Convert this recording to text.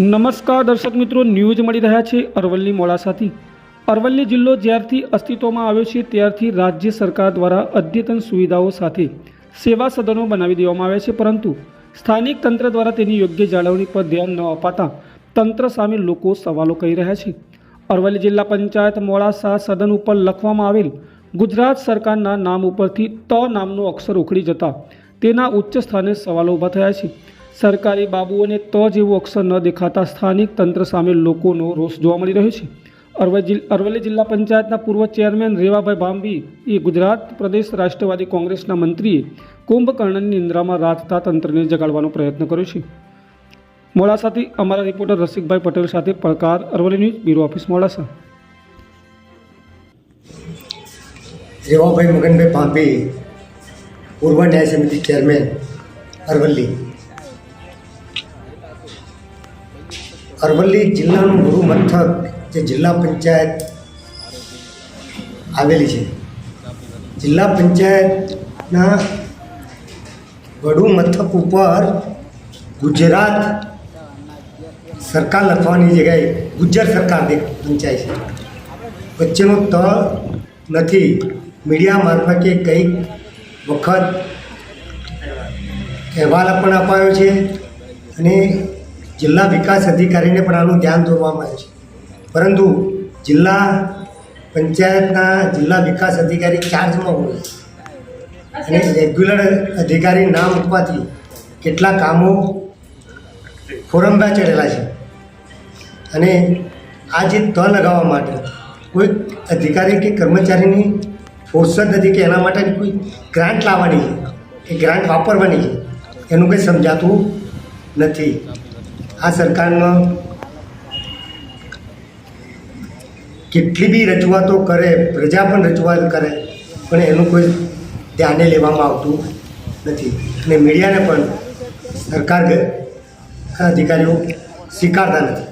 નમસ્કાર દર્શક મિત્રો, ન્યૂઝ મળી રહ્યા છે અરવલ્લી મોડાસાથી. અરવલ્લી જિલ્લો જ્યારથી અસ્તિત્વમાં આવ્યો છે, ત્યારથી રાજ્ય સરકાર દ્વારા અદ્યતન સુવિધાઓ સાથે સેવા સદનો બનાવી દેવામાં આવ્યા છે, પરંતુ સ્થાનિક તંત્ર દ્વારા તેની યોગ્ય જાળવણી પર ધ્યાન ન અપાતા તંત્ર સામે લોકો સવાલો કરી રહ્યા છે. અરવલ્લી જિલ્લા પંચાયત મોડાસા સદન ઉપર લખવામાં આવેલ, ગુજરાત સરકારના નામ ઉપરથી ત નામનો અક્ષર ઉખડી જતા તેના ઉચ્ચ સ્થાને સવાલો ઊભા થયા છે. સરકારી બાબુઓને તો જ એવું અક્ષર ન દેખાતા સ્થાનિક તંત્ર સામે લોકોનો રોષ જોવા મળી રહ્યો છે. અરવલ્લી જિલ્લા પંચાયતના પૂર્વ ચેરમેન રેવાભાઈ ભાંભી એ ગુજરાત પ્રદેશ રાષ્ટ્રવાદી કોંગ્રેસના મંત્રીએ કુંભકર્ણની નિંદ્રામાં રાતતા તંત્રને જગાડવાનો પ્રયત્ન કર્યો છે. મોડાસાથી અમારા રિપોર્ટર રસિકભાઈ પટેલ સાથે પડકાર, Aravalli news bureau office Modasa. Revabhai Maganbhai Pampi પૂર્વ ન્યાય સમિતિ ચેરમેન, અરવલ્લી. અરવલ્લી જિલ્લાનું ગુરુ મથક જે જિલ્લા પંચાયત આવેલી છે. જિલ્લા પંચાયતના વડુ મથક ઉપર ગુજરાત સરકાર લખવાની જગ્યાએ ગુજર સરકાર પંચાયત છે. વચ્ચેનો ત નથી. મીડિયા મારફતે કંઈક વખત અહેવાલ પણ અપાયો છે અને જિલ્લા વિકાસ અધિકારીને પણ આનું ધ્યાન દોરવામાં આવ્યું છે. પરંતુ જિલ્લા પંચાયતના જિલ્લા વિકાસ અધિકારી ચાર્જમાં હોય અને રેગ્યુલર અધિકારી ના મૂકવાથી કેટલા કામો ખોરંબા ચડેલા છે. અને આ જે ત લગાવવા માટે કોઈ અધિકારી કે કર્મચારીની ફુરસદ નથી કે એના માટે કોઈ ગ્રાન્ટ લાવવાની છે એ ગ્રાન્ટ વાપરવાની છે, એનું કંઈ સમજાતું નથી. આ સરકારમાં કેટલી બી રજૂઆતો કરે, પ્રજા પણ રજૂઆત કરે, પણ એનું કોઈ ધ્યાને લેવામાં આવતું નથી. અને મીડિયાને પણ સરકાર અધિકારીઓ સ્વીકારતા નથી.